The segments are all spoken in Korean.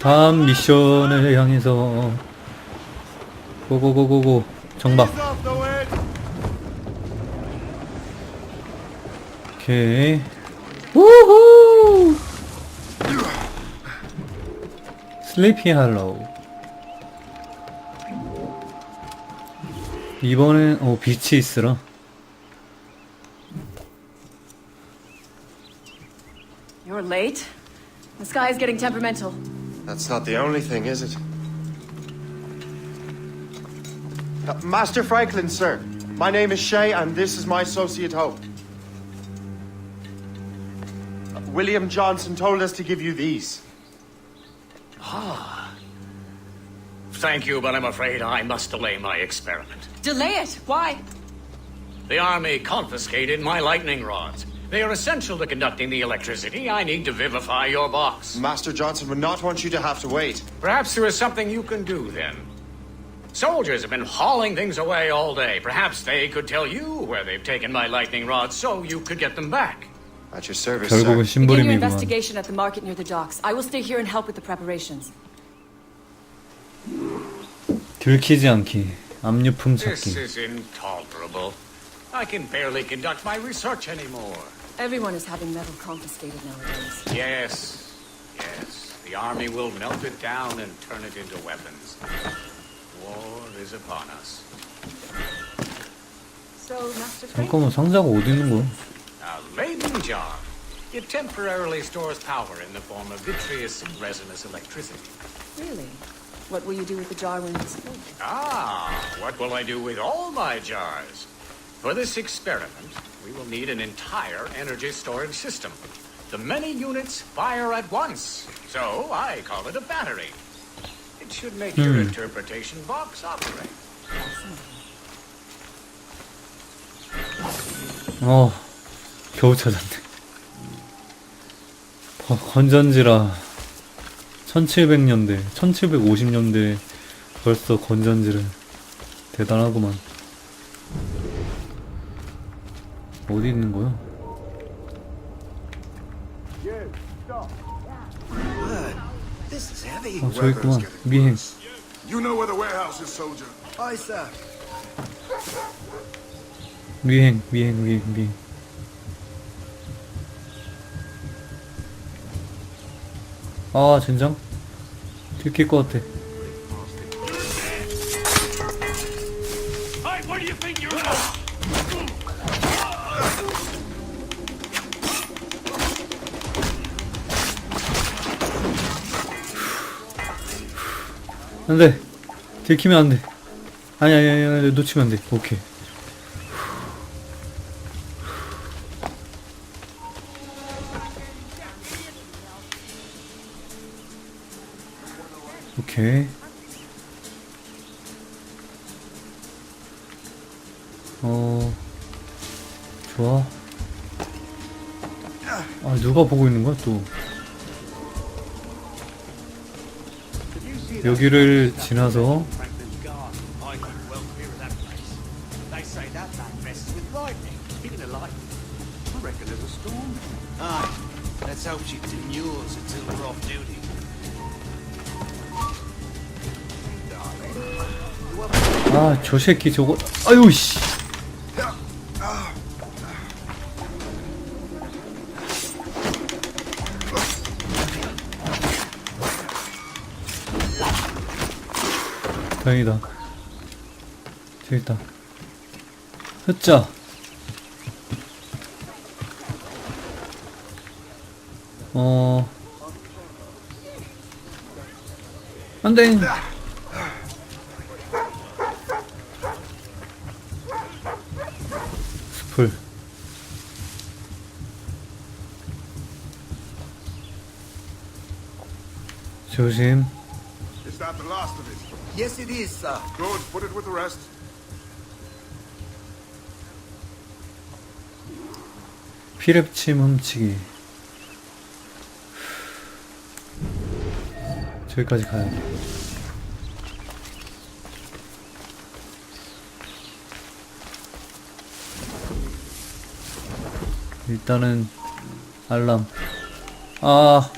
다음 미션을 향해서 고고고고고 정박. 오케이 우후 슬리피 할로우 이번엔 어 빛이 있으라 You're late. The sky is getting temperamental. That's not the only thing, is it? Uh, Master Franklin, sir. My name is Shay, and this is my associate Hope. Uh, William Johnson told us to give you these. Ah. Thank you, but I'm afraid I must delay my experiment. Delay it. Why? The Army confiscated my lightning rods. They are essential to conducting the electricity I need to vivify your box. Master Johnson would not want you to have to wait. Perhaps there is something you can do then. Soldiers have been hauling things away all day. Perhaps they could tell you where they've taken my lightning rods so you could get them back. At your service, 결국은 sir. Begin your 심부름이구만 investigation at the market near the docks. I will stay here and help with the preparations. 들키지 않기 압류품 This 찾기 is intolerable. I can barely conduct my research anymore. Everyone is having metal confiscated nowadays. Yes, yes. The army will melt it down and turn it into weapons. War is upon us. So, Master Frank, 잠깐만 상자가 어디 있는 거야? A Leyden jar. It temporarily stores power in the form of vitreous and resinous electricity. really? What will you do with the jar when it's full? Ah, what will I do with all my jars? For this experiment, we will need an entire energy storage system. The many units fire at once, so I call it a battery. It should make your interpretation box operate. 어 겨우 찾았네 거- 건전지라 1700년대 1750년대 벌써 건전지를 대단하구만 어디 있는 거야? 어 저기 있구만 미행 You know where the warehouse is, soldier. Aye, sir. 미행 미행 미행 미행 아 젠장 들킬 것 같아 안돼. 들키면 안돼. 아니 아니 아니 아니 놓치면 안돼. 오케이. 오케이. 어 좋아. 아 누가 보고 있는 거야 또 여기를 지나서. 아 저 새끼 저거 아유 씨 다행이다. 있다. 흑자. 어. 안돼. 숲을 조심. Is that the last of it? Yes, it is, sir. Good. Put it with the rest. 피랩침 훔치기 저기까지 가야 돼 일단은 알람 아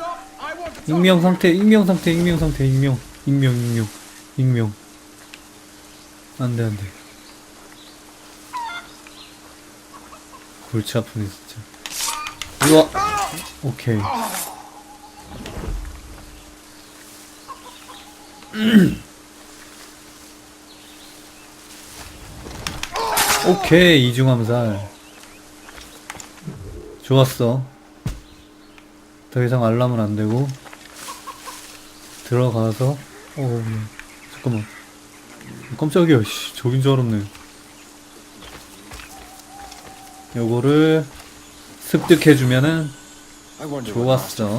익명 상태, 익명 상태, 익명 상태, 익명, 익명, 익명, 익명. 안 돼, 안 돼. 골치 아프네, 진짜. 우와! 오케이. 오케이, 이중암살. 좋았어. 더 이상 알람은 안 되고. 들어가서, 어, 잠깐만. 깜짝이야, 씨. 저긴 줄 알았네. 요거를 습득해주면은, 좋았어.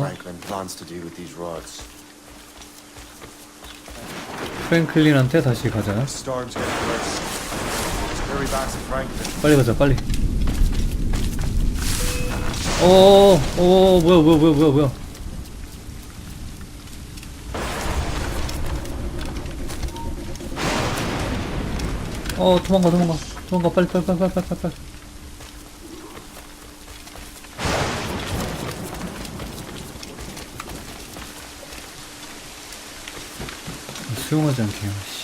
프랭클린한테 다시 가자. 빨리 가자, 빨리. 어, 어, 뭐야, 뭐야, 뭐야, 뭐야, 뭐야. 어, 도망가, 도망가, 도망가, 빨리, 빨리, 빨리, 빨리, 빨리, 빨리. 수용하지 않게요, 씨.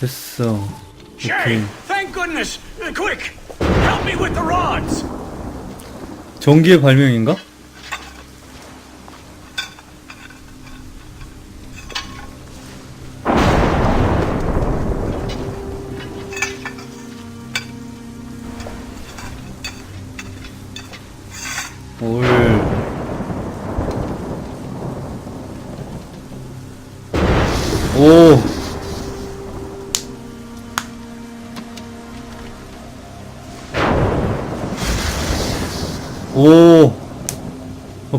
됐어. 오케이. thank goodness! Uh, quick! Help me with the rods! 전기의 발명인가?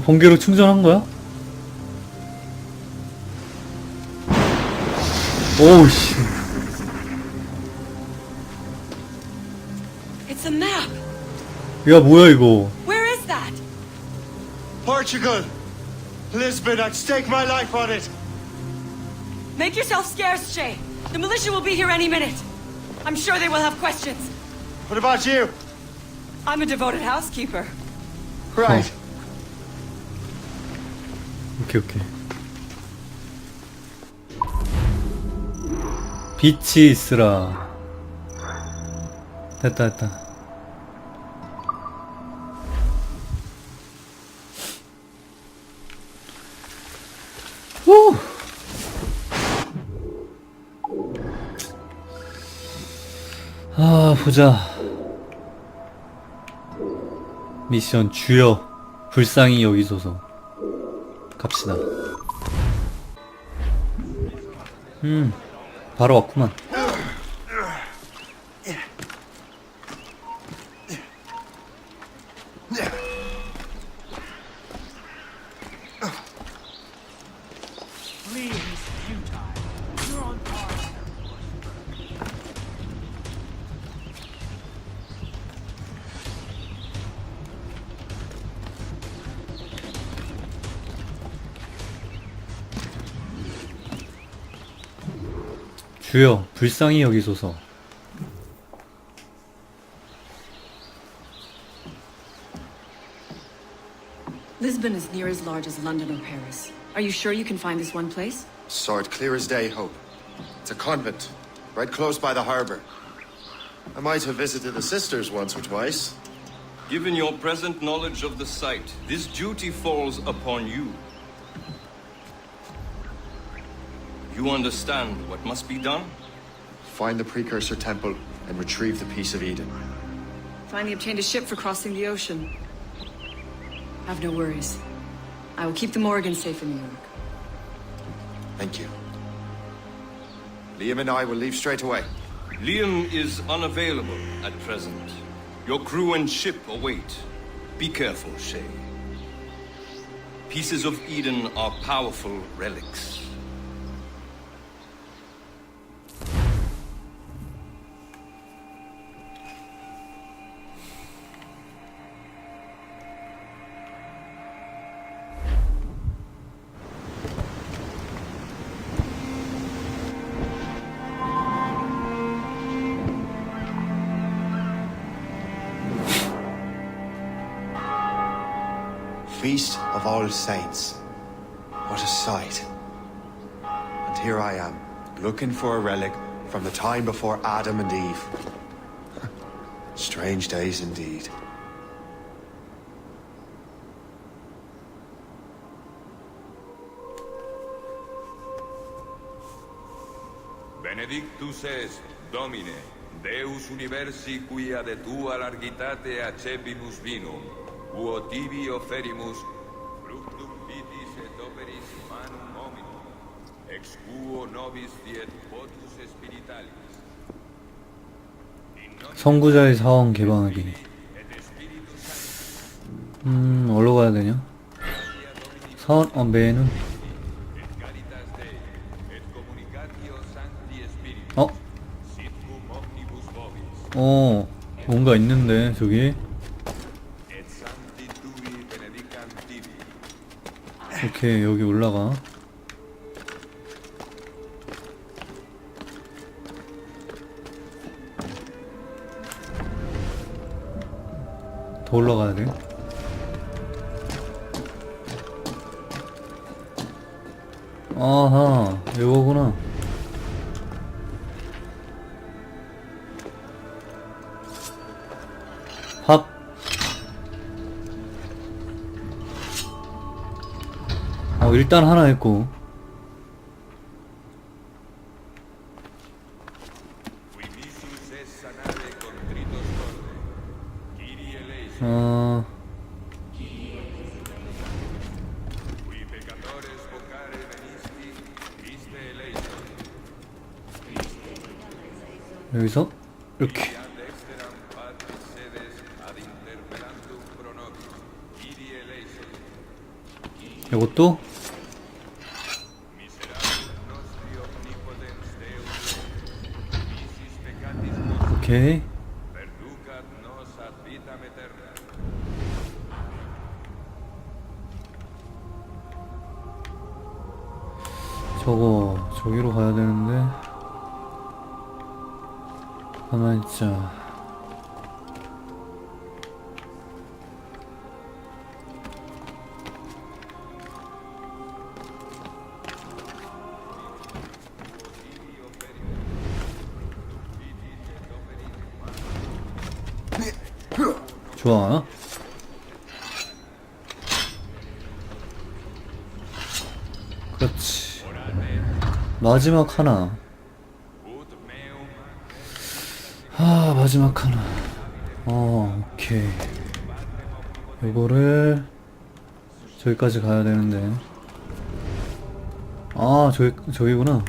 번개로 충전한 거야? 오우, 씨. It's a map. 야, 뭐야, 이거. Where is that? Portugal! Lisbon, I'd stake my life on it! Make yourself scarce, Shay. The militia will be here any minute. I'm sure they will have questions. What about you? I'm a devoted housekeeper. Right. 오케이, 오케이. 빛이 있으라. 됐다, 됐다. 후! 아, 보자. 미션 주여. 불쌍히 여기소서. 갑시다. 음, 바로 왔구만. 주여, 불쌍히 여기소서. Lisbon is near as large as London or Paris. Are you sure you can find this one place? Sword clear as day, Hope. It's a convent, right close by the harbour. I might have visited the sisters once or twice. Given your present knowledge of the site, this duty falls upon you. You understand what must be done? Find the precursor temple and retrieve the piece of Eden. Finally obtained a ship for crossing the ocean. Have no worries. I will keep the Morgan safe in New York. Thank you. Liam and I will leave straight away. Liam is unavailable at present. Your crew and ship await. Be careful, Shay. Pieces of Eden are powerful relics. Feast of All Saints. What a sight. And here I am, looking for a relic from the time before Adam and Eve. Strange days indeed. Benedictus est, Domine, Deus universi quia de tua largitate acebimus vinum, quo tibi oferimus, fructum vitis et operis manum hominum, ex quo nobis diet votus spiritualis. 선구자의 사원 개방하기. 음, 어디로 가야 되냐? 사원, 어, 메뉴. 어? 어, 뭔가 있는데, 저기. 오케이, 여기 올라가. 더 올라가야 돼. 아하, 이거구나. 어, 일단 하나 했고. 어, 여기서, 이렇게. 이것도, 오케이. 저거, 저기로 가야 되는 좋아. 그렇지. 마지막 하나. 아, 마지막 하나. 어, 오케이. 요거를 저기까지 가야 되는데. 아, 저기, 저기구나.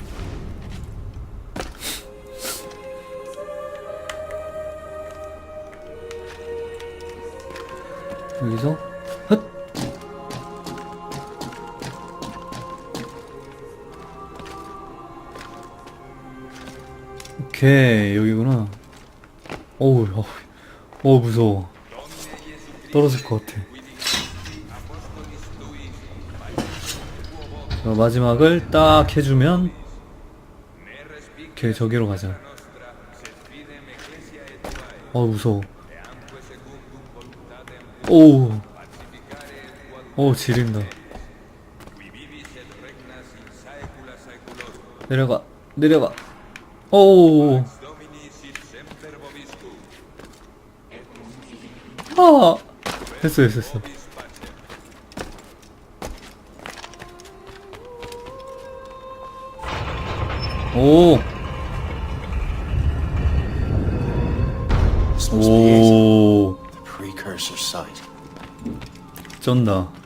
헛! 오케이, 여기구나. 어우, 어우, 어우, 무서워. 떨어질 것 같아. 자, 마지막을 딱 해주면, 오케이, 저기로 가자. 어 무서워. 오우. 오, 지린다. 내려가, 내려가. vobiscum. 아 됐어 됐어 됐어 오. 오. 쩐다.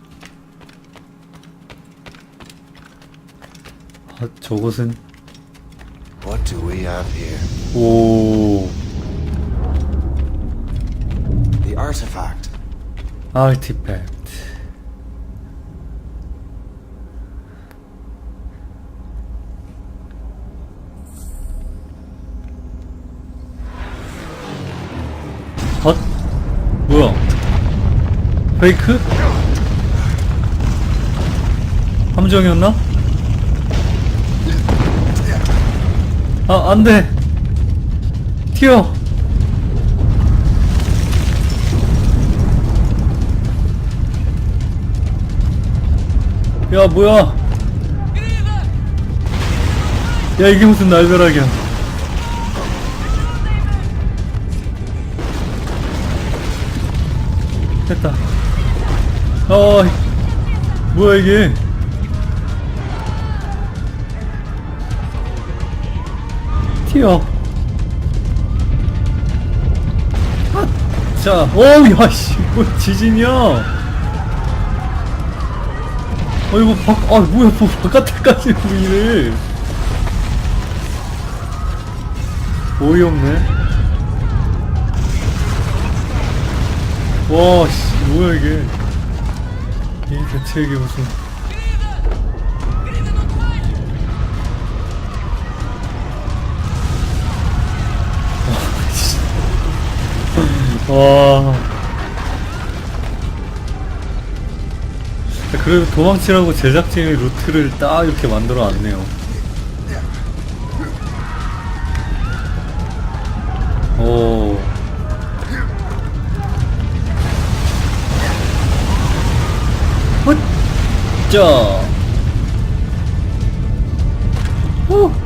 아, 저것은, What do we have here? 오, The artifact. 아티팩트. 헛? 뭐야? 페이크? 함정이었나? 아, 안 돼. 튀어. 야, 뭐야. 야, 이게 무슨 날벼락이야. 됐다. 어, 뭐야, 이게. 튀어. 아, 자, 오, 야, 씨, 이거 지진이야. 아, 이거 바, 아, 뭐야, 뭐, 바깥에까지 우리를. 어이없네. 와, 씨, 뭐야, 이게. 이 대체 이게 무슨. 와. 그래도 도망치라고 제작진이 루트를 딱 이렇게 만들어 놨네요. 오. 훗! 짜! 오!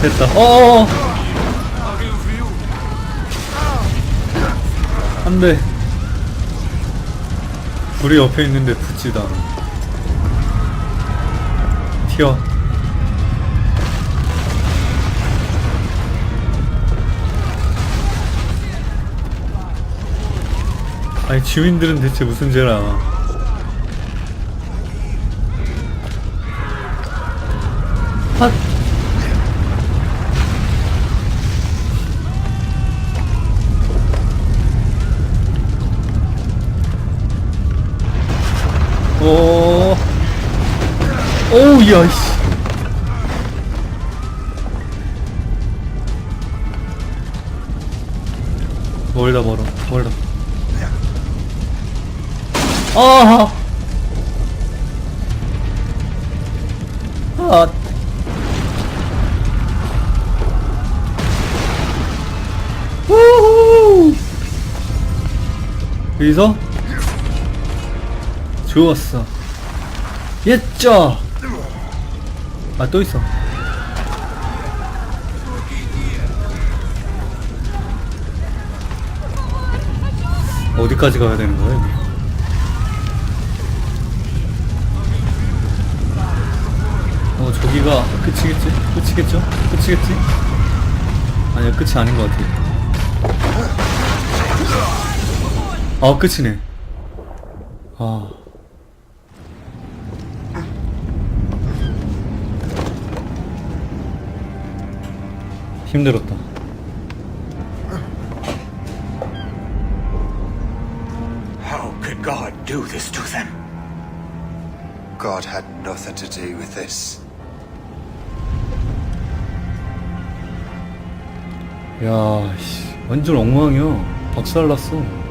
됐다. 어어어! 안 돼. 우리 옆에 있는데 붙지도 않아. 튀어. 아니, 주민들은 대체 무슨 죄를 아나. 오. 오우 야이씨. 멀다 멀어 멀다. 아하. 아. 우후. 여기서? 좋았어. 예쩌 아 또 있어. 어디까지 가야 되는 거야 이거 어 저기가 끝이겠지? 끝이겠죠? 끝이겠지? 아니야 끝이 아닌 것 같아. 아 끝이네. 아. 힘들었다. How could God do this to them? God had nothing to do with this. 야, 씨, 완전 엉망이야. 박살났어.